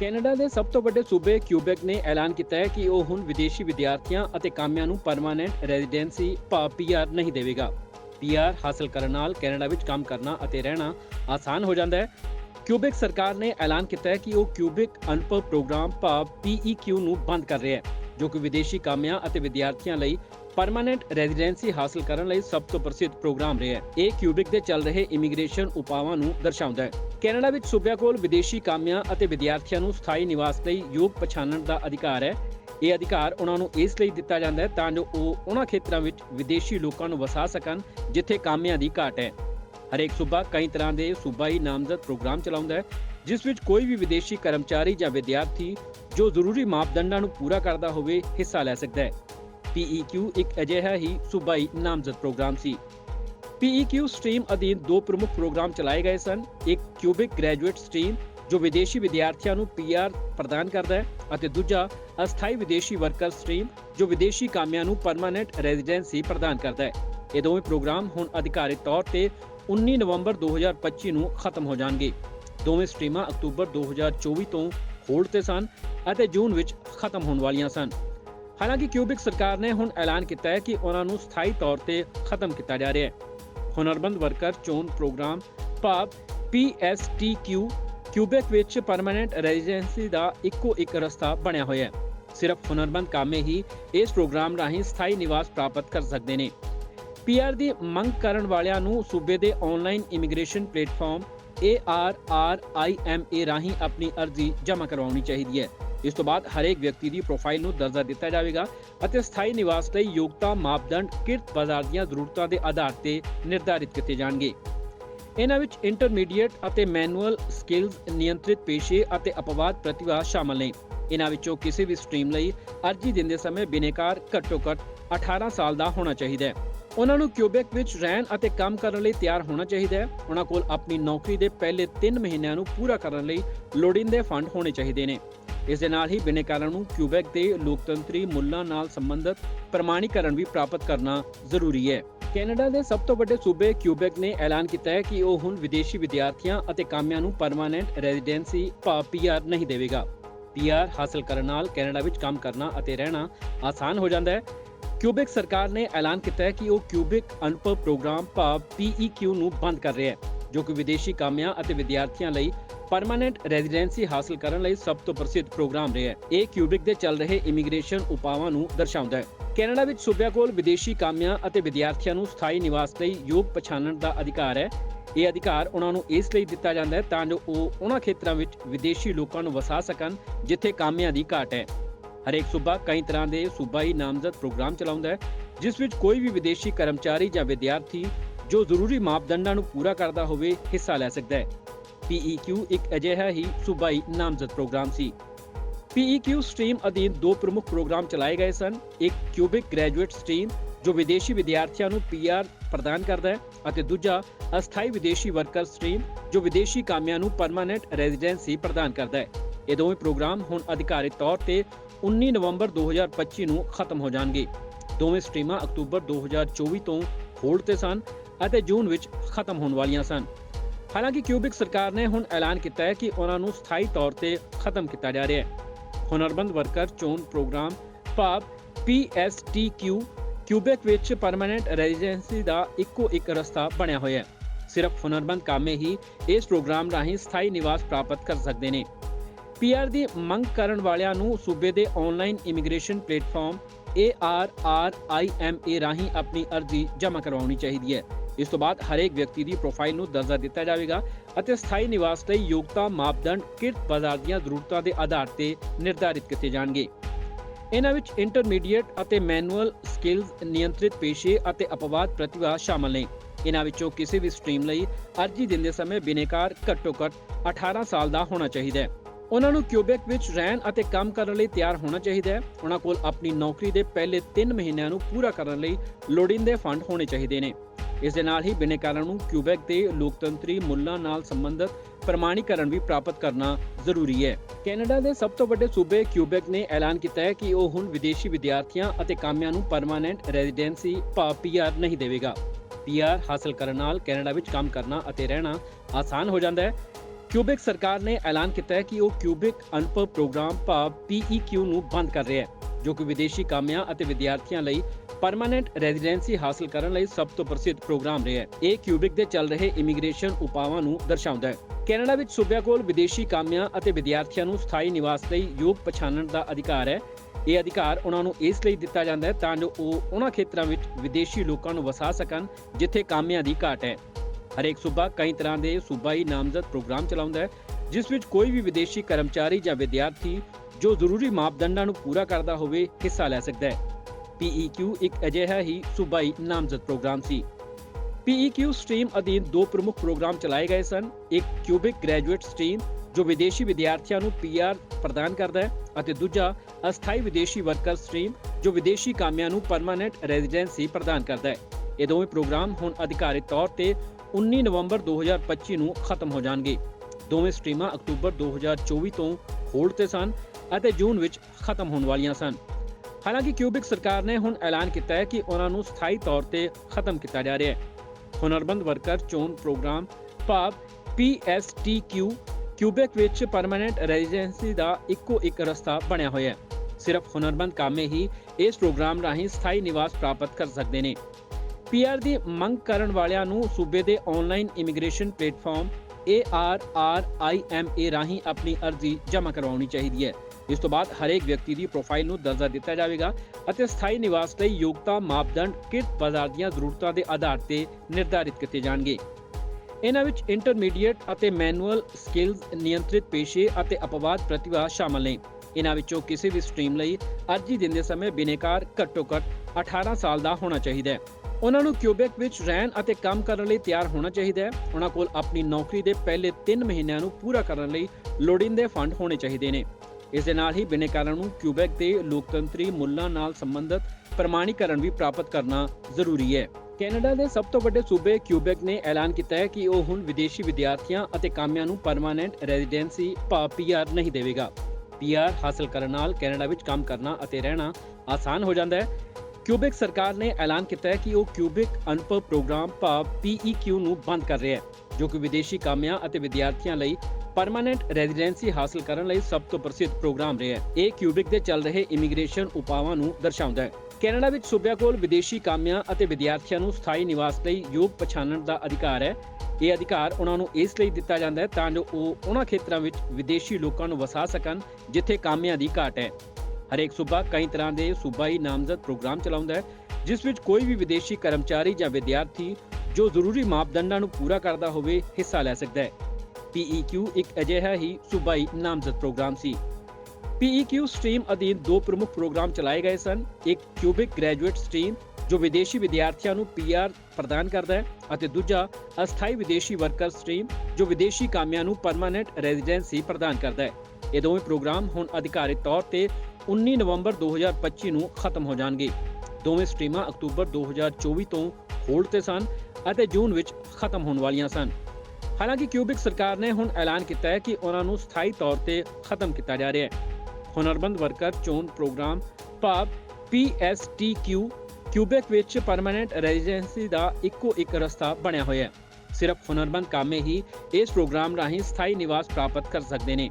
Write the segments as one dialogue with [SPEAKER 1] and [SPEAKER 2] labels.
[SPEAKER 1] Canada ਦੇ ਸਭ ਤੋਂ ਵੱਡੇ ਸੂਬੇ ਕਿਊਬੈਕ ਨੇ ਐਲਾਨ ਕੀਤਾ ਹੈ ਕਿ ਉਹ ਹੁਣ ਵਿਦੇਸ਼ੀ ਵਿਦਿਆਰਥੀਆਂ ਅਤੇ ਕਾਮਿਆਂ ਨੂੰ ਪਰਮਾਨੈਂਟ ਰੈਜ਼ੀਡੈਂਸੀ ਭਾਵ ਪੀਆਰ ਨਹੀਂ ਦੇਵੇਗਾ। ਪੀਆਰ ਹਾਸਲ ਕਰਨ ਨਾਲ ਕੈਨੇਡਾ ਵਿੱਚ ਕੰਮ ਕਰਨਾ ਅਤੇ ਰਹਿਣਾ ਆਸਾਨ ਹੋ ਜਾਂਦਾ ਹੈ। ਕਿਊਬਿਕ ਸਰਕਾਰ ਨੇ ਐਲਾਨ ਕੀਤਾ ਹੈ ਕਿ ਉਹ ਕਿਊਬਿਕ ਅਨੁਭਵ ਪ੍ਰੋਗਰਾਮ ਭਾਵ PEQ ਨੂੰ ਬੰਦ ਕਰ ਰਿਹਾ ਹੈ, ਜੋ ਕਿ ਵਿਦੇਸ਼ੀ ਕਾਮਿਆਂ ਅਤੇ ਵਿਦਿਆਰਥੀਆਂ ਲਈ ਪਰਮਾਨੈਂਟ ਰੈਜ਼ੀਡੈਂਸੀ ਹਾਸਲ ਕਰਨ ਲਈ ਸਭ ਤੋਂ ਪ੍ਰਸਿੱਧ ਪ੍ਰੋਗਰਾਮ ਰਿਹਾ ਹੈ। ਇਹ ਕਿਊਬਿਕ ਦੇ ਚੱਲ ਰਹੇ ਇਮੀਗ੍ਰੇਸ਼ਨ ਉਪਾਵਾਂ ਨੂੰ ਦਰਸਾਉਂਦਾ ਹੈ। ਕੈਨੇਡਾ ਵਿੱਚ ਸੂਬਿਆਂ ਕੋਲ ਵਿਦੇਸ਼ੀ ਕਾਮਿਆਂ ਅਤੇ ਵਿਦਿਆਰਥੀਆਂ ਨੂੰ ਸਥਾਈ ਨਿਵਾਸ ਲਈ ਯੋਗ ਪਛਾਣਨ ਦਾ ਅਧਿਕਾਰ ਹੈ। ਇਹ ਅਧਿਕਾਰ ਉਹਨਾਂ ਨੂੰ ਇਸ ਲਈ ਦਿੱਤਾ ਜਾਂਦਾ ਹੈ ਤਾਂ ਜੋ ਉਹ ਉਹਨਾਂ ਖੇਤਰਾਂ ਵਿੱਚ ਵਿਦੇਸ਼ੀ ਲੋਕਾਂ ਨੂੰ ਵਸਾ ਸਕਣ, ਜਿੱਥੇ ਕਾਮਿਆਂ ਦੀ ਘਾਟ ਹੈ। ਹਰੇਕ ਸੂਬਾ ਕਈ ਤਰ੍ਹਾਂ ਦੇ ਸੂਬਾਈ ਨਾਮਜ਼ਦ ਪ੍ਰੋਗਰਾਮ ਚਲਾਉਂਦਾ ਹੈ, ਜਿਸ ਵਿੱਚ ਕੋਈ ਵੀ ਵਿਦੇਸ਼ੀ ਕਰਮਚਾਰੀ ਜਾਂ ਵਿਦਿਆਰਥੀ ਜੋ ਜ਼ਰੂਰੀ ਮਾਪਦੰਡਾਂ ਨੂੰ ਪੂਰਾ ਕਰਦਾ ਹੋਵੇ ਹਿੱਸਾ ਲੈ ਸਕਦਾ ਹੈ। PEQ ਇੱਕ ਅਜਿਹਾ ਹੀ ਸੂਬਾਈ ਨਾਮਜ਼ਦ ਪ੍ਰੋਗਰਾਮ ਸੀ। PEQ ਸਟ੍ਰੀਮ ਅਧੀਨ ਦੋ ਪ੍ਰਮੁੱਖ ਪ੍ਰੋਗਰਾਮ ਚਲਾਏ ਗਏ ਸਨ। ਇੱਕ ਕਿਊਬਿਕ ਗ੍ਰੈਜੂਏਟ ਸਟ੍ਰੀਮ, ਜੋ ਵਿਦੇਸ਼ੀ ਵਿਦਿਆਰਥੀਆਂ ਨੂੰ PR ਪ੍ਰਦਾਨ ਕਰਦਾ ਹੈ, ਅਤੇ ਦੂਜਾ ਅਸਥਾਈ ਵਿਦੇਸ਼ੀ ਵਰਕਰ ਸਟ੍ਰੀਮ, ਜੋ ਵਿਦੇਸ਼ੀ ਕਾਮਿਆਂ ਨੂੰ ਪਰਮਾਨੈਂਟ ਰੈਜ਼ੀਡੈਂਸੀ ਪ੍ਰਦਾਨ ਕਰਦਾ ਹੈ। ਇਹ ਦੋਵੇਂ ਪ੍ਰੋਗਰਾਮ ਹੁਣ ਅਧਿਕਾਰਿਤ ਤੌਰ ਤੇ 19 ਨਵੰਬਰ 2025 ਨੂੰ ਖਤਮ ਹੋ ਜਾਣਗੇ। ਦੋਵੇਂ ਸਟ੍ਰੀਮਾਂ ਅਕਤੂਬਰ 2024 ਤੋਂ ਹੋਲਡ ਤੇ ਸਨ ਅਤੇ ਜੂਨ ਵਿੱਚ ਖਤਮ ਹੋਣ ਵਾਲੀਆਂ ਸਨ। ਹਾਲਾਂਕਿ ਕਿਊਬਿਕ ਸਰਕਾਰ ਨੇ ਹੁਣ ਐਲਾਨ ਕੀਤਾ ਹੈ ਕਿ ਉਹਨਾਂ ਨੂੰ ਸਥਾਈ ਤੌਰ ਤੇ ਖਤਮ ਕੀਤਾ ਜਾ ਰਿਹਾ ਹੈ। ਹੁਨਰਮੰਦ ਵਰਕਰ ਚੋਣ ਪ੍ਰੋਗਰਾਮ ਭਾਵ PSTQ ਕਿਊਬਿਕ ਵਿੱਚ ਪਰਮਨੈਂਟ ਰੈਜ਼ੀਡੈਂਸੀ ਦਾ ਇੱਕੋ ਇੱਕ ਰਸਤਾ ਬਣਿਆ ਹੋਇਆ ਹੈ। ਸਿਰਫ ਹੁਨਰਬੰਦ ਕਾਮੇ ਹੀ ਇਸ ਪ੍ਰੋਗਰਾਮ ਰਾਹੀਂ ਸਥਾਈ ਨਿਵਾਸ ਪ੍ਰਾਪਤ ਕਰ ਸਕਦੇ ਨੇ। ਪੀਆਰ ਦੀ ਮੰਗ ਕਰਨ ਵਾਲਿਆਂ ਨੂੰ ਸੂਬੇ ਦੇ ਆਨਲਾਈਨ ਇਮੀਗ੍ਰੇਸ਼ਨ ਪਲੇਟਫਾਰਮ ARRIMA ਰਾਹੀਂ ਆਪਣੀ ਅਰਜ਼ੀ ਜਮ੍ਹਾਂ ਕਰਵਾਉਣੀ ਚਾਹੀਦੀ ਹੈ। ਇਸ ਤੋਂ ਬਾਅਦ ਹਰੇਕ ਵਿਅਕਤੀ ਦੀ ਪ੍ਰੋਫਾਈਲ ਨੂੰ ਦਰਜਾ ਦਿੱਤਾ ਜਾਵੇਗਾ ਅਤੇ ਸਥਾਈ ਨਿਵਾਸ ਲਈ ਯੋਗਤਾ ਮਾਪਦੰਡ ਕਿਰਤ ਬਾਜ਼ਾਰ ਦੀਆਂ ਜ਼ਰੂਰਤਾਂ ਦੇ ਆਧਾਰ ਤੇ ਨਿਰਧਾਰਿਤ ਕੀਤੇ ਜਾਣਗੇ। ਇਹਨਾਂ ਵਿੱਚ ਇੰਟਰਮੀਡੀਏਟ ਅਤੇ ਮੈਨੂਅਲ ਸਕਿੱਲਸ ਨਿਯੰਤਰਿਤ ਪੇਸ਼ੇ ਅਤੇ ਅਪਵਾਦ ਪ੍ਰਤਿਭਾ ਸ਼ਾਮਲ ਨੇ। ਇਹਨਾਂ ਵਿੱਚੋਂ ਕਿਸੇ ਵੀ ਸਟਰੀਮ ਲਈ ਅਰਜ਼ੀ ਦਿੰਦੇ ਸਮੇਂ ਬਿਨੇਕਾਰ ਘੱਟੋ-ਘੱਟ 18 ਸਾਲ ਦਾ ਹੋਣਾ ਚਾਹੀਦਾ ਹੈ। ਉਹਨਾਂ ਨੂੰ ਕਿਊਬੈਕ ਵਿੱਚ ਰਹਿਣ ਅਤੇ ਕੰਮ ਕਰਨ ਲਈ ਤਿਆਰ ਹੋਣਾ ਚਾਹੀਦਾ ਹੈ। ਉਹਨਾਂ ਕੋਲ ਆਪਣੀ ਨੌਕਰੀ ਦੇ ਪਹਿਲੇ 3 ਮਹੀਨਿਆਂ ਨੂੰ ਪੂਰਾ ਕਰਨ ਲਈ ਲੋੜੀਂਦੇ ਫੰਡ ਹੋਣੇ ਚਾਹੀਦੇ ਨੇ। ਇਸ ਦੇ ਨਾਲ ਹੀ ਬਿਨੇਕਾਰਾਂ ਨੂੰ ਕਿਊਬੈਕ ਦੇ ਲੋਕਤੰਤਰੀ ਮੁੱਲਾਂ ਨਾਲ ਸੰਬੰਧਿਤ ਪ੍ਰਮਾਣੀਕਰਨ ਵੀ ਪ੍ਰਾਪਤ ਕਰਨਾ ਜ਼ਰੂਰੀ ਹੈ। ਕੈਨੇਡਾ ਦੇ ਸਭ ਤੋਂ ਵੱਡੇ ਸੂਬੇ ਕਿਊਬੈਕ ਨੇ ਐਲਾਨ ਕੀਤਾ ਹੈ ਕਿ ਉਹ ਹੁਣ ਵਿਦੇਸ਼ੀ ਵਿਦਿਆਰਥੀਆਂ ਅਤੇ ਕਾਮਿਆਂ ਨੂੰ ਪਰਮਾਨੈਂਟ ਰੈਜ਼ੀਡੈਂਸੀ ਭਾਵ ਪੀਆਰ ਨਹੀਂ ਦੇਵੇਗਾ। ਪੀਆਰ ਹਾਸਲ ਕਰਨ ਨਾਲ ਕੈਨੇਡਾ ਵਿੱਚ ਕੰਮ ਕਰਨਾ ਅਤੇ ਰਹਿਣਾ ਆਸਾਨ ਹੋ ਜਾਂਦਾ ਹੈ। ਕਿਊਬਿਕ ਸਰਕਾਰ ਨੇ ਐਲਾਨ ਕੀਤਾ ਹੈ ਕਿ ਉਹ ਕਿਊਬਿਕ ਅਨੁਭਵ ਪ੍ਰੋਗਰਾਮ ਭਾਵ PEQ ਨੂੰ ਬੰਦ ਕਰ ਰਿਹਾ ਹੈ। ਜੋ ਕਿ ਵਿਦੇਸ਼ੀ ਕਾਮਿਆਂ ਅਤੇ ਵਿਦਿਆਰਥੀਆਂ ਲਈ ਪਰਮਾਨੈਂਟ ਰੈਜ਼ੀਡੈਂਸੀ ਹਾਸਲ ਕਰਨ ਲਈ ਸਭ ਤੋਂ ਪ੍ਰਸਿੱਧ ਪ੍ਰੋਗਰਾਮ ਰਿਹਾ ਹੈ। ਇਹ ਕਿਊਬਿਕ ਦੇ ਚੱਲ ਰਹੇ ਇਮੀਗ੍ਰੇਸ਼ਨ ਉਪਾਵਾਂ ਨੂੰ ਦਰਸਾਉਂਦਾ ਹੈ। ਕੈਨੇਡਾ ਵਿੱਚ ਸੂਬਿਆਂ ਕੋਲ ਵਿਦੇਸ਼ੀ ਕਾਮਿਆਂ ਅਤੇ ਵਿਦਿਆਰਥੀਆਂ ਨੂੰ ਸਥਾਈ ਨਿਵਾਸ ਲਈ ਯੋਗ ਪਛਾਣਨ ਦਾ ਅਧਿਕਾਰ ਹੈ। ਇਹ ਅਧਿਕਾਰ ਉਹਨਾਂ ਨੂੰ ਇਸ ਲਈ ਦਿੱਤਾ ਜਾਂਦਾ ਹੈ ਤਾਂ ਜੋ ਉਹ ਉਹਨਾਂ ਖੇਤਰਾਂ ਵਿੱਚ ਵਿਦੇਸ਼ੀ ਲੋਕਾਂ ਨੂੰ ਵਸਾ ਸਕਣ, ਜਿੱਥੇ ਕਾਮਿਆਂ ਦੀ ਘਾਟ ਹੈ। ਹਰੇਕ ਸੂਬਾ ਕਈ ਤਰ੍ਹਾਂ ਦੇ ਸੂਬਾਈ ਨਾਮਜ਼ਦ ਪ੍ਰੋਗਰਾਮ ਚਲਾਉਂਦਾ ਹੈ, ਜਿਸ ਵਿੱਚ ਕੋਈ ਵੀ ਵਿਦੇਸ਼ੀ ਕਰਮਚਾਰੀ ਜਾਂ ਵਿਦਿਆਰਥੀ ਜੋ ਜ਼ਰੂਰੀ ਮਾਪਦੰਡਾਂ ਨੂੰ ਪੂਰਾ ਕਰਦਾ ਹੋਵੇ, ਹਿੱਸਾ ਲੈ ਸਕਦਾ ਹੈ। PEQ ਇੱਕ ਅਜਿਹਾ ਹੀ ਸੂਬਾਈ ਨਾਮਜ਼ਦ ਪ੍ਰੋਗਰਾਮ ਸੀ। PEQ ਸਟ੍ਰੀਮ ਅਧੀਨ ਦੋ ਪ੍ਰਮੁੱਖ ਪ੍ਰੋਗਰਾਮ ਚਲਾਏ ਗਏ ਸਨ। ਇੱਕ ਕਿਊਬਿਕ ਗ੍ਰੈਜੂਏਟ ਸਟ੍ਰੀਮ, ਜੋ ਵਿਦੇਸ਼ੀ ਵਿਦਿਆਰਥੀਆਂ ਨੂੰ PR ਪ੍ਰਦਾਨ ਕਰਦਾ ਹੈ, ਅਤੇ ਦੂਜਾ ਅਸਥਾਈ ਵਿਦੇਸ਼ੀ ਵਰਕਰ ਸਟ੍ਰੀਮ, ਜੋ ਵਿਦੇਸ਼ੀ ਕਾਮਿਆਂ ਨੂੰ ਪਰਮਾਨੈਂਟ ਰੈਜ਼ੀਡੈਂਸੀ ਪ੍ਰਦਾਨ ਕਰਦਾ ਹੈ। ਇਹ ਦੋਵੇਂ ਪ੍ਰੋਗਰਾਮ ਹੁਣ ਅਧਿਕਾਰਿਤ ਤੌਰ ਤੇ 19 ਨਵੰਬਰ 2025 ਨੂੰ ਖਤਮ ਹੋ ਜਾਣਗੇ। ਦੋਵੇਂ ਸਟ੍ਰੀਮਾਂ ਅਕਤੂਬਰ 2024 ਤੋਂ ਹੋਲਡ ਤੇ ਸਨ ਅਤੇ ਜੂਨ ਵਿੱਚ ਖਤਮ ਹੋਣ ਵਾਲੀਆਂ ਸਨ। ਹਾਲਾਂਕਿ ਕਿਊਬਿਕ ਸਰਕਾਰ ਨੇ ਹੁਣ ਐਲਾਨ ਕੀਤਾ ਹੈ ਕਿ ਉਹਨਾਂ ਨੂੰ ਸਥਾਈ ਤੌਰ ਤੇ ਖਤਮ ਕੀਤਾ ਜਾ ਰਿਹਾ ਹੈ। ਹੁਨਰਮੰਦ ਵਰਕਰ, ਚੋਣ ਪ੍ਰੋਗਰਾਮ, ਭਾਵ PSTQ ਕਿਊਬਿਕ ਵਿੱਚ ਪਰਮਾਨੈਂਟ ਰੈਜ਼ੀਡੈਂਸੀ ਦਾ ਇੱਕੋ ਇੱਕ ਰਸਤਾ ਬਣਿਆ ਹੋਇਆ ਹੈ। ਸਿਰਫ ਹੁਨਰਮੰਦ ਕਾਮੇ ਹੀ ਇਸ ਪ੍ਰੋਗਰਾਮ ਰਾਹੀਂ ਸਥਾਈ ਨਿਵਾਸ ਪ੍ਰਾਪਤ ਕਰ ਸਕਦੇ ਨੇ। ਪੀਆਰ ਦੀ ਮੰਗ ਕਰਨ ਵਾਲਿਆਂ ਨੂੰ ਸੂਬੇ ਦੇ ਆਨਲਾਈਨ ਇਮੀਗ੍ਰੇਸ਼ਨ ਪਲੇਟਫਾਰਮ ARRIMA ਰਾਹੀਂ ਆਪਣੀ ਅਰਜ਼ੀ ਜਮ੍ਹਾਂ ਕਰਵਾਉਣੀ ਚਾਹੀਦੀ ਹੈ। ਇਸ ਤੋਂ ਬਾਅਦ ਹਰੇਕ ਵਿਅਕਤੀ ਦੀ ਪ੍ਰੋਫਾਈਲ ਨੂੰ ਦਰਜਾ ਦਿੱਤਾ ਜਾਵੇਗਾ ਅਤੇ ਸਥਾਈ ਨਿਵਾਸ ਲਈ ਯੋਗਤਾ ਮਾਪਦੰਡ ਕਿਰਤ ਬਾਜ਼ਾਰ ਦੀਆਂ ਜ਼ਰੂਰਤਾਂ ਦੇ ਆਧਾਰ ਤੇ ਨਿਰਧਾਰਿਤ ਕੀਤੇ ਜਾਣਗੇ। ਇਹਨਾਂ ਵਿੱਚ ਇੰਟਰਮੀਡੀਏਟ ਅਤੇ ਮੈਨੂਅਲ ਸਕਿੱਲਸ ਨਿਯੰਤਰਿਤ ਪੇਸ਼ੇ ਅਤੇ ਅਪਵਾਦ ਪ੍ਰਤਿਭਾ ਸ਼ਾਮਲ ਨੇ। ਇਹਨਾਂ ਵਿੱਚੋਂ ਕਿਸੇ ਵੀ ਸਟਰੀਮ ਲਈ ਅਰਜ਼ੀ ਦਿੰਦੇ ਸਮੇਂ ਬਿਨੇਕਾਰ ਘੱਟੋ-ਘੱਟ 18 ਸਾਲ ਦਾ ਹੋਣਾ ਚਾਹੀਦਾ ਹੈ। ਉਹਨਾਂ ਨੂੰ ਕਿਊਬੈਕ ਵਿੱਚ ਰਹਿਣ ਅਤੇ ਕੰਮ ਕਰਨ ਲਈ ਤਿਆਰ ਹੋਣਾ ਚਾਹੀਦਾ ਹੈ। ਉਹਨਾਂ ਕੋਲ ਆਪਣੀ ਨੌਕਰੀ ਦੇ ਪਹਿਲੇ 3 ਮਹੀਨਿਆਂ ਨੂੰ ਪੂਰਾ ਕਰਨ ਲਈ ਲੋੜੀਂਦੇ ਫੰਡ ਹੋਣੇ ਚਾਹੀਦੇ ਨੇ। ਇਸ ਦੇ ਨਾਲ ਹੀ ਬਿਨੇਕਾਰਾਂ ਨੂੰ ਕਿਊਬੈਕ ਦੇ ਲੋਕਤੰਤਰੀ ਮੁੱਲਾਂ ਨਾਲ ਸੰਬੰਧਿਤ ਪ੍ਰਮਾਣੀਕਰਨ ਵੀ ਪ੍ਰਾਪਤ ਕਰਨਾ ਜ਼ਰੂਰੀ ਹੈ। ਕੈਨੇਡਾ ਦੇ ਸਭ ਤੋਂ ਵੱਡੇ ਸੂਬੇ ਕਿਊਬੈਕ ਨੇ ਐਲਾਨ ਕੀਤਾ ਹੈ ਕਿ ਉਹ ਹੁਣ ਵਿਦੇਸ਼ੀ ਵਿਦਿਆਰਥੀਆਂ ਅਤੇ ਕਾਮਿਆਂ ਨੂੰ ਪਰਮਾਨੈਂਟ ਰੈਜ਼ੀਡੈਂਸੀ ਭਾਵ ਪੀਆਰ ਨਹੀਂ ਦੇਵੇਗਾ। ਪੀਆਰ ਹਾਸਲ ਕਰਨ ਨਾਲ ਕੈਨੇਡਾ ਵਿੱਚ ਕੰਮ ਕਰਨਾ ਅਤੇ ਰਹਿਣਾ ਆਸਾਨ ਹੋ ਜਾਂਦਾ ਹੈ। ਕਿਊਬਿਕ ਸਰਕਾਰ ਨੇ ਐਲਾਨ ਕੀਤਾ ਹੈ ਕਿ ਉਹ ਕਿਊਬਿਕ ਅਨੁਭਵ ਪ੍ਰੋਗਰਾਮ ਭਾਵ PEQ ਨੂੰ ਬੰਦ ਕਰ ਰਿਹਾ ਹੈ, ਜੋ ਕਿ ਵਿਦੇਸ਼ੀ ਕਾਮਿਆਂ ਅਤੇ ਵਿਦਿਆਰਥੀਆਂ ਲਈ ਪਰਮਾਨੈਂਟ ਰੈਜ਼ੀਡੈਂਸੀ ਹਾਸਲ ਕਰਨ ਲਈ ਸਭ ਤੋਂ ਪ੍ਰਸਿੱਧ ਪ੍ਰੋਗਰਾਮ ਰਿਹਾ ਹੈ। ਇਹ ਕਿਊਬਿਕ ਦੇ ਚੱਲ ਰਹੇ ਇਮੀਗ੍ਰੇਸ਼ਨ ਉਪਾਵਾਂ ਨੂੰ ਦਰਸਾਉਂਦਾ ਹੈ। ਕੈਨੇਡਾ ਵਿੱਚ ਸੂਬਿਆਂ ਕੋਲ ਵਿਦੇਸ਼ੀ ਕਾਮਿਆਂ ਅਤੇ ਵਿਦਿਆਰਥੀਆਂ ਨੂੰ ਸਥਾਈ ਨਿਵਾਸ ਲਈ ਯੋਗ ਪਛਾਣਨ ਦਾ ਅਧਿਕਾਰ ਹੈ। ਇਹ ਅਧਿਕਾਰ ਉਹਨਾਂ ਨੂੰ ਇਸ ਲਈ ਦਿੱਤਾ ਜਾਂਦਾ ਹੈ ਤਾਂ ਜੋ ਉਹ ਉਹਨਾਂ ਖੇਤਰਾਂ ਵਿੱਚ ਵਿਦੇਸ਼ੀ ਲੋਕਾਂ ਨੂੰ ਵਸਾ ਸਕਣ, ਜਿੱਥੇ ਕਾਮਿਆਂ ਦੀ ਘਾਟ ਹੈ। ਹਰੇਕ ਸੂਬਾ ਕਈ ਤਰ੍ਹਾਂ ਦੇ ਸੂਬਾਈ ਨਾਮਜ਼ਦ ਪ੍ਰੋਗਰਾਮ ਚਲਾਉਂਦਾ ਹੈ, ਜਿਸ ਵਿੱਚ ਕੋਈ ਵੀ ਵਿਦੇਸ਼ੀ ਕਰਮਚਾਰੀ ਜਾਂ ਵਿਦਿਆਰਥੀ ਜੋ ਜ਼ਰੂਰੀ ਮਾਪਦੰਡਾਂ ਨੂੰ ਪੂਰਾ ਕਰਦਾ ਹੋਵੇ ਹਿੱਸਾ ਲੈ ਸਕਦਾ ਹੈ। PEQ ਇੱਕ ਅਜਿਹਾ ਹੀ ਸੂਬਾਈ ਨਾਮਜ਼ਦ ਪ੍ਰੋਗਰਾਮ ਸੀ। PEQ ਸਟ੍ਰੀਮ ਅਧੀਨ ਦੋ ਪ੍ਰਮੁੱਖ ਪ੍ਰੋਗਰਾਮ ਚਲਾਏ ਗਏ ਸਨ। ਇੱਕ ਕਿਊਬਿਕ ਗ੍ਰੈਜੂਏਟ ਸਟ੍ਰੀਮ, ਜੋ ਵਿਦੇਸ਼ੀ ਵਿਦਿਆਰਥੀਆਂ ਨੂੰ PR ਪ੍ਰਦਾਨ ਕਰਦਾ ਹੈ, ਅਤੇ ਦੂਜਾ ਅਸਥਾਈ ਵਿਦੇਸ਼ੀ ਵਰਕਰ ਸਟ੍ਰੀਮ, ਜੋ ਵਿਦੇਸ਼ੀ ਕਾਮਿਆਂ ਨੂੰ ਪਰਮਾਨੈਂਟ ਰੈਜ਼ੀਡੈਂਸੀ ਪ੍ਰਦਾਨ ਕਰਦਾ ਹੈ। ਇਹ ਦੋਵੇਂ ਪ੍ਰੋਗਰਾਮ ਹੁਣ ਅਧਿਕਾਰਿਤ ਤੌਰ ਤੇ 19 ਨਵੰਬਰ 2025 ਨੂੰ ਖਤਮ ਹੋ ਜਾਣਗੇ। ਦੋਵੇਂ ਸਟ੍ਰੀਮਾਂ ਅਕਤੂਬਰ 2024 ਤੋਂ ਹੋਲਡ ਤੇ ਸਨ ਅਤੇ ਜੂਨ ਵਿੱਚ ਖਤਮ ਹੋਣ ਵਾਲੀਆਂ ਸਨ। ਹਾਲਾਂਕਿ ਕਿਊਬਿਕ ਸਰਕਾਰ ਨੇ ਹੁਣ ਐਲਾਨ ਕੀਤਾ ਹੈ ਕਿ ਉਹਨਾਂ ਨੂੰ ਸਥਾਈ ਤੌਰ ਤੇ ਖਤਮ ਕੀਤਾ ਜਾ ਰਿਹਾ ਹੈ। ਹੁਨਰਮੰਦ ਵਰਕਰ ਚੋਣ ਪ੍ਰੋਗਰਾਮ ਭਾਵ PSTQ ਕਿਊਬਿਕ ਵਿੱਚ ਪਰਮਾਨੈਂਟ ਰੈਜ਼ੀਡੈਂਸੀ ਦਾ ਇੱਕੋ ਇੱਕ ਰਸਤਾ ਬਣਿਆ ਹੋਇਆ ਹੈ। ਸਿਰਫ ਹੁਨਰਮੰਦ ਕਾਮੇ ਹੀ ਇਸ ਪ੍ਰੋਗਰਾਮ ਰਾਹੀਂ ਸਥਾਈ ਨਿਵਾਸ ਪ੍ਰਾਪਤ ਕਰ ਸਕਦੇ ਨੇ। ਪੀਆਰ ਦੀ ਮੰਗ ਕਰਨ ਵਾਲਿਆਂ ਨੂੰ ਸੂਬੇ ਦੇ ਆਨਲਾਈਨ ਇਮੀਗ੍ਰੇਸ਼ਨ ਪਲੇਟਫਾਰਮ ARRIMA ਰਾਹੀਂ ਆਪਣੀ ਅਰਜ਼ੀ ਜਮ੍ਹਾਂ ਕਰਵਾਉਣੀ ਚਾਹੀਦੀ ਹੈ। ਇਸ ਤੋਂ ਬਾਅਦ ਹਰੇਕ ਵਿਅਕਤੀ ਦੀ ਪ੍ਰੋਫਾਈਲ ਨੂੰ ਦਰਜਾ ਦਿੱਤਾ ਜਾਵੇਗਾ ਅਤੇ ਸਥਾਈ ਨਿਵਾਸ ਲਈ ਯੋਗਤਾ ਮਾਪਦੰਡ ਕਿਰਤ ਬਾਜ਼ਾਰ ਦੀਆਂ ਜ਼ਰੂਰਤਾਂ ਦੇ ਆਧਾਰ ਤੇ ਨਿਰਧਾਰਿਤ ਕੀਤੇ ਜਾਣਗੇ। ਇਹਨਾਂ ਵਿੱਚ ਇੰਟਰਮੀਡੀਏਟ ਅਤੇ ਮੈਨੂਅਲ ਸਕਿੱਲਸ ਨਿਯੰਤਰਿਤ ਪੇਸ਼ੇ ਅਤੇ ਅਪਵਾਦ ਪ੍ਰਤਿਭਾ ਸ਼ਾਮਲ ਨੇ। ਇਹਨਾਂ ਵਿੱਚੋਂ ਕਿਸੇ ਵੀ ਸਟਰੀਮ ਲਈ ਅਰਜ਼ੀ ਦਿੰਦੇ ਸਮੇਂ ਬਿਨੇਕਾਰ ਘੱਟੋ-ਘੱਟ 18 ਸਾਲ ਦਾ ਹੋਣਾ ਚਾਹੀਦਾ ਹੈ। ਉਹਨਾਂ ਨੂੰ ਕਿਊਬੈਕ ਵਿੱਚ ਰਹਿਣ ਅਤੇ ਕੰਮ ਕਰਨ ਲਈ ਤਿਆਰ ਹੋਣਾ ਚਾਹੀਦਾ ਹੈ। ਉਹਨਾਂ ਕੋਲ ਆਪਣੀ ਨੌਕਰੀ ਦੇ ਪਹਿਲੇ 3 ਮਹੀਨਿਆਂ ਨੂੰ ਪੂਰਾ ਕਰਨ ਲਈ ਲੋੜੀਂਦੇ ਫੰਡ ਹੋਣੇ ਚਾਹੀਦੇ ਨੇ। ਇਸ ਦੇ ਨਾਲ ਹੀ ਬਿਨੇਕਾਰਾਂ ਨੂੰ ਕਿਊਬੈਕ ਦੇ ਲੋਕਤੰਤਰੀ ਮੁੱਲਾਂ ਨਾਲ ਸੰਬੰਧਿਤ ਪ੍ਰਮਾਣੀਕਰਨ ਵੀ ਪ੍ਰਾਪਤ ਕਰਨਾ ਜ਼ਰੂਰੀ ਹੈ। ਕੈਨੇਡਾ ਦੇ ਸਭ ਤੋਂ ਵੱਡੇ ਸੂਬੇ ਕਿਊਬੈਕ ਨੇ ਐਲਾਨ ਕੀਤਾ ਹੈ ਕਿ ਉਹ ਹੁਣ ਵਿਦੇਸ਼ੀ ਵਿਦਿਆਰਥੀਆਂ ਅਤੇ ਕਾਮਿਆਂ ਨੂੰ ਪਰਮਾਨੈਂਟ ਰੈਜ਼ੀਡੈਂਸੀ ਭਾਵ ਪੀਆਰ ਨਹੀਂ ਦੇਵੇਗਾ। ਪੀਆਰ ਹਾਸਲ ਕਰਨ ਨਾਲ ਕੈਨੇਡਾ ਵਿੱਚ ਕੰਮ ਕਰਨਾ ਅਤੇ ਰਹਿਣਾ ਆਸਾਨ ਹੋ ਜਾਂਦਾ ਹੈ। ਕਿਊਬਿਕ ਸਰਕਾਰ ਨੇ ਐਲਾਨ ਕੀਤਾ ਹੈ ਕਿ ਉਹ ਕਿਊਬਿਕ ਅਨੁਭਵ ਪ੍ਰੋਗਰਾਮ ਭਾਵ PEQ ਨੂੰ ਬੰਦ ਕਰ ਰਿਹਾ ਹੈ। ਜੋ ਕਿ ਵਿਦੇਸ਼ੀ ਕਾਮਿਆਂ ਅਤੇ ਵਿਦਿਆਰਥੀਆਂ ਲਈ ਪਰਮਾਨੈਂਟ ਰੈਜ਼ੀਡੈਂਸੀ ਹਾਸਲ ਕਰਨ ਲਈ ਸਭ ਤੋਂ ਪ੍ਰਸਿੱਧ ਪ੍ਰੋਗਰਾਮ ਰਿਹਾ ਹੈ। ਇਹ ਕਿਊਬਿਕ ਦੇ ਚੱਲ ਰਹੇ ਇਮੀਗ੍ਰੇਸ਼ਨ ਉਪਾਵਾਂ ਨੂੰ ਦਰਸਾਉਂਦਾ ਹੈ। ਕੈਨੇਡਾ ਵਿੱਚ ਸੂਬਿਆਂ ਕੋਲ ਵਿਦੇਸ਼ੀ ਕਾਮਿਆਂ ਅਤੇ ਵਿਦਿਆਰਥੀਆਂ ਨੂੰ ਸਥਾਈ ਨਿਵਾਸ ਲਈ ਯੋਗ ਪਛਾਣਨ ਦਾ ਅਧਿਕਾਰ ਹੈ। ਇਹ ਅਧਿਕਾਰ ਉਹਨਾਂ ਨੂੰ ਇਸ ਲਈ ਦਿੱਤਾ ਜਾਂਦਾ ਹੈ ਤਾਂ ਜੋ ਉਹ ਉਹਨਾਂ ਖੇਤਰਾਂ ਵਿੱਚ ਵਿਦੇਸ਼ੀ ਲੋਕਾਂ ਨੂੰ ਵਸਾ ਸਕਣ, ਜਿੱਥੇ ਕਾਮਿਆਂ ਦੀ ਘਾਟ ਹੈ। ਹਰੇਕ ਸੂਬਾ ਕਈ ਤਰ੍ਹਾਂ ਦੇ ਸੂਬਾਈ ਨਾਮਜ਼ਦ ਪ੍ਰੋਗਰਾਮ ਚਲਾਉਂਦਾ ਹੈ, ਜਿਸ ਵਿੱਚ ਕੋਈ ਵੀ ਵਿਦੇਸ਼ੀ ਕਰਮਚਾਰੀ ਜਾਂ ਵਿਦਿਆਰਥੀ ਜੋ ਜ਼ਰੂਰੀ ਮਾਪਦੰਡਾਂ ਨੂੰ ਪੂਰਾ ਕਰਦਾ ਹੋਵੇ, ਹਿੱਸਾ ਲੈ ਸਕਦਾ ਹੈ। PEQ ਇੱਕ ਅਜਿਹਾ ਹੀ ਸੂਬਾਈ ਨਾਮਜ਼ਦ ਪ੍ਰੋਗਰਾਮ ਸੀ। PEQ ਸਟ੍ਰੀਮ ਅਧੀਨ ਦੋ ਪ੍ਰਮੁੱਖ ਪ੍ਰੋਗਰਾਮ ਚਲਾਏ ਗਏ ਸਨ। ਇੱਕ ਕਿਊਬਿਕ ਗ੍ਰੈਜੂਏਟ ਸਟ੍ਰੀਮ, ਜੋ ਵਿਦੇਸ਼ੀ ਵਿਦਿਆਰਥੀਆਂ ਨੂੰ PR ਪ੍ਰਦਾਨ ਕਰਦਾ ਹੈ, ਅਤੇ ਦੂਜਾ ਅਸਥਾਈ ਵਿਦੇਸ਼ੀ ਵਰਕਰ ਸਟ੍ਰੀਮ, ਜੋ ਵਿਦੇਸ਼ੀ ਕਾਮਿਆਂ ਨੂੰ ਪਰਮਾਨੈਂਟ ਰੈਜ਼ੀਡੈਂਸੀ ਪ੍ਰਦਾਨ ਕਰਦਾ ਹੈ। ਇਹ ਦੋਵੇਂ ਪ੍ਰੋਗਰਾਮ ਹੁਣ ਅਧਿਕਾਰਿਤ ਤੌਰ ਤੇ 19 ਨਵੰਬਰ 2025 ਨੂੰ ਖਤਮ ਹੋ ਜਾਣਗੇ। ਦੋਵੇਂ ਸਟ੍ਰੀਮਾਂ ਅਕਤੂਬਰ 2024 ਤੋਂ ਹੋਲਡ ਤੇ ਸਨ ਅਤੇ ਜੂਨ ਵਿੱਚ ਖਤਮ ਹੋਣ ਵਾਲੀਆਂ ਸਨ। ਹਾਲਾਂਕਿ ਕਿਊਬਿਕ ਸਰਕਾਰ ਨੇ ਹੁਣ ਐਲਾਨ ਕੀਤਾ ਹੈ ਕਿ ਉਹਨਾਂ ਨੂੰ ਸਥਾਈ ਤੌਰ ਤੇ ਖਤਮ ਕੀਤਾ ਜਾ ਰਿਹਾ ਹੈ। ਹੁਨਰਮੰਦ ਵਰਕਰ, ਚੋਣ ਪ੍ਰੋਗਰਾਮ, ਭਾਵ PSTQ ਕਿਊਬਿਕ ਵਿੱਚ ਪਰਮਾਨੈਂਟ ਰੈਜ਼ੀਡੈਂਸੀ ਦਾ ਇੱਕੋ ਇੱਕ ਰਸਤਾ ਬਣਿਆ ਹੋਇਆ ਹੈ। ਸਿਰਫ ਹੁਨਰਮੰਦ ਕਾਮੇ ਹੀ ਇਸ ਪ੍ਰੋਗਰਾਮ ਰਾਹੀਂ ਸਥਾਈ ਨਿਵਾਸ ਪ੍ਰਾਪਤ ਕਰ ਸਕਦੇ ਨੇ।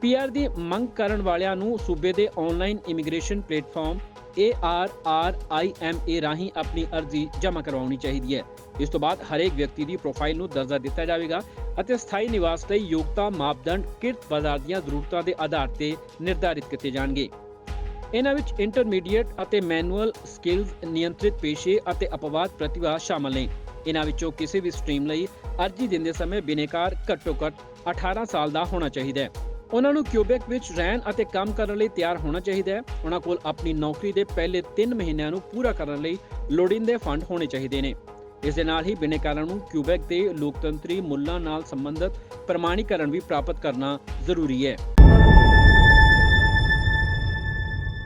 [SPEAKER 1] ਪੀਆਰ ਦੀ ਮੰਗ ਕਰਨ ਵਾਲਿਆਂ ਨੂੰ ਸੂਬੇ ਦੇ ਆਨਲਾਈਨ ਇਮੀਗ੍ਰੇਸ਼ਨ ਪਲੇਟਫਾਰਮ ARRIMA ਰਾਹੀਂ ਆਪਣੀ ਅਰਜ਼ੀ ਜਮ੍ਹਾਂ ਕਰਵਾਉਣੀ ਚਾਹੀਦੀ ਹੈ। ਇਸ ਤੋਂ ਬਾਅਦ ਹਰੇਕ ਵਿਅਕਤੀ ਦੀ ਪ੍ਰੋਫਾਈਲ ਨੂੰ ਦਰਜਾ ਦਿੱਤਾ ਜਾਵੇਗਾ ਅਤੇ ਸਥਾਈ ਨਿਵਾਸ ਲਈ ਯੋਗਤਾ ਮਾਪਦੰਡ ਕਿਰਤ ਬਾਜ਼ਾਰ ਦੀਆਂ ਜ਼ਰੂਰਤਾਂ ਦੇ ਆਧਾਰ ਤੇ ਨਿਰਧਾਰਿਤ ਕੀਤੇ ਜਾਣਗੇ। ਇਹਨਾਂ ਵਿੱਚ ਇੰਟਰਮੀਡੀਏਟ ਅਤੇ ਮੈਨੂਅਲ ਸਕਿੱਲਸ ਨਿਯੰਤਰਿਤ ਪੇਸ਼ੇ ਅਤੇ ਅਪਵਾਦ ਪ੍ਰਤਿਭਾ ਸ਼ਾਮਲ ਨੇ। ਇਹਨਾਂ ਵਿੱਚੋਂ ਕਿਸੇ ਵੀ ਸਟਰੀਮ ਲਈ ਅਰਜ਼ੀ ਦਿੰਦੇ ਸਮੇਂ ਬਿਨੇਕਾਰ ਘੱਟੋ-ਘੱਟ 18 ਸਾਲ ਦਾ ਹੋਣਾ ਚਾਹੀਦਾ ਹੈ। ਉਹਨਾਂ ਨੂੰ ਕਿਊਬੈਕ ਵਿੱਚ ਰਹਿਣ ਅਤੇ ਕੰਮ ਕਰਨ ਲਈ ਤਿਆਰ ਹੋਣਾ ਚਾਹੀਦਾ ਹੈ। ਉਹਨਾਂ ਕੋਲ ਆਪਣੀ ਨੌਕਰੀ ਦੇ ਪਹਿਲੇ 3 ਮਹੀਨਿਆਂ ਨੂੰ ਪੂਰਾ ਕਰਨ ਲਈ ਲੋੜੀਂਦੇ ਫੰਡ ਹੋਣੇ ਚਾਹੀਦੇ ਨੇ। ਇਸ ਦੇ ਨਾਲ ਹੀ ਬਿਨੇਕਾਰਾਂ ਨੂੰ ਕਿਊਬੈਕ ਦੇ ਲੋਕਤੰਤਰੀ ਮੁੱਲਾਂ ਨਾਲ ਸੰਬੰਧਿਤ ਪ੍ਰਮਾਣੀਕਰਨ ਵੀ ਪ੍ਰਾਪਤ ਕਰਨਾ ਜ਼ਰੂਰੀ ਹੈ।